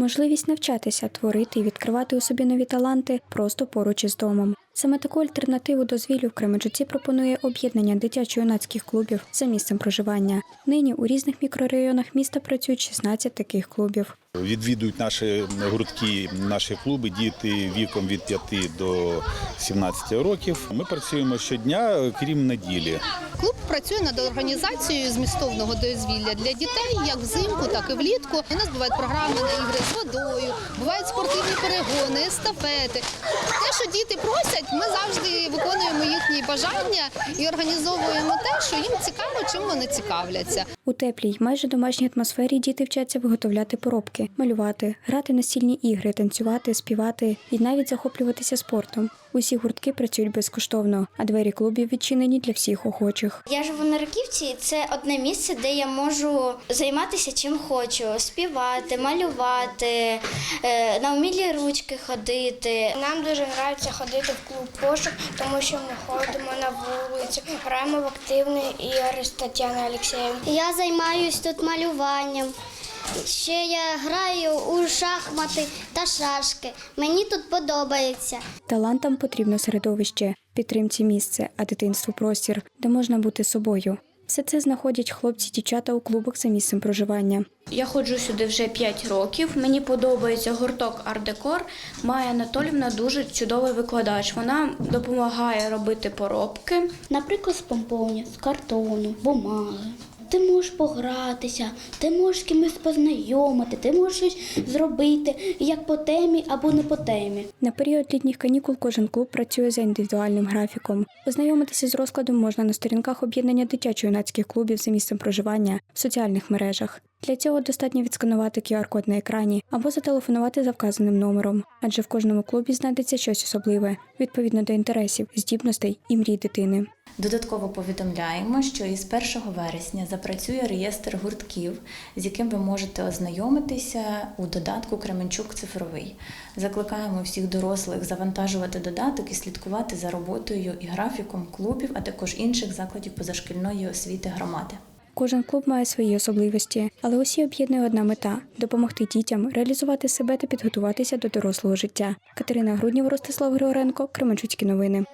можливість навчатися, творити і відкривати у собі нові таланти просто поруч із домом. Саме таку альтернативу дозвіллю в Кременчуці пропонує об'єднання дитячо-юнацьких клубів за місцем проживання. Нині у різних мікрорайонах міста працюють 16 таких клубів. Відвідують наші гуртки, наші клуби діти віком від 5 до 17 років. Ми працюємо щодня, крім неділі. Клуб працює над організацією змістовного дозвілля для дітей як взимку, так і влітку. У нас бувають програми на ігри спортивні перегони, естафети. Те, що діти просять, ми завжди їхні бажання і організовуємо те, що їм цікаво, чим вони цікавляться. У теплій, майже домашній атмосфері діти вчаться виготовляти поробки, малювати, грати настільні ігри, танцювати, співати і навіть захоплюватися спортом. Усі гуртки працюють безкоштовно, а двері клубів відчинені для всіх охочих. Я живу на Раківці, і це одне місце, де я можу займатися чим хочу: співати, малювати, е, на умілі ручки ходити. Нам дуже подобається ходити в клуб пошук, тому що ми ходимо на вулицю, граємо в активний ігри з Тетяною Олексієм. Я займаюся тут малюванням. Ще я граю у шахмати та шашки. Мені тут подобається. Талантам потрібно середовище, підтримці місце, а дитинству простір, де можна бути собою. Все це знаходять хлопці, дівчата у клубах за місцем проживання. Я ходжу сюди вже 5 років. Мені подобається гурток Ардекор. Майя Анатолівна дуже чудовий викладач. Вона допомагає робити поробки. Наприклад, з помповня, з картону, бумаги. Ти можеш погратися, ти можеш з кимось познайомити, ти можеш щось зробити як по темі або не по темі. На період літніх канікул кожен клуб працює за індивідуальним графіком. Познайомитися з розкладом можна на сторінках об'єднання дитячо-юнацьких клубів за місцем проживання в соціальних мережах. Для цього достатньо відсканувати QR-код на екрані або зателефонувати за вказаним номером, адже в кожному клубі знайдеться щось особливе відповідно до інтересів, здібностей і мрій дитини. Додатково повідомляємо, що із 1 вересня запрацює реєстр гуртків, з яким ви можете ознайомитися у додатку Кременчук цифровий. Закликаємо всіх дорослих завантажувати додаток і слідкувати за роботою і графіком клубів, а також інших закладів позашкільної освіти громади. Кожен клуб має свої особливості, але усі об'єднує одна мета допомогти дітям реалізувати себе та підготуватися до дорослого життя. Катерина Груднів, Ростислав Григоренко, Кременчуцькі новини.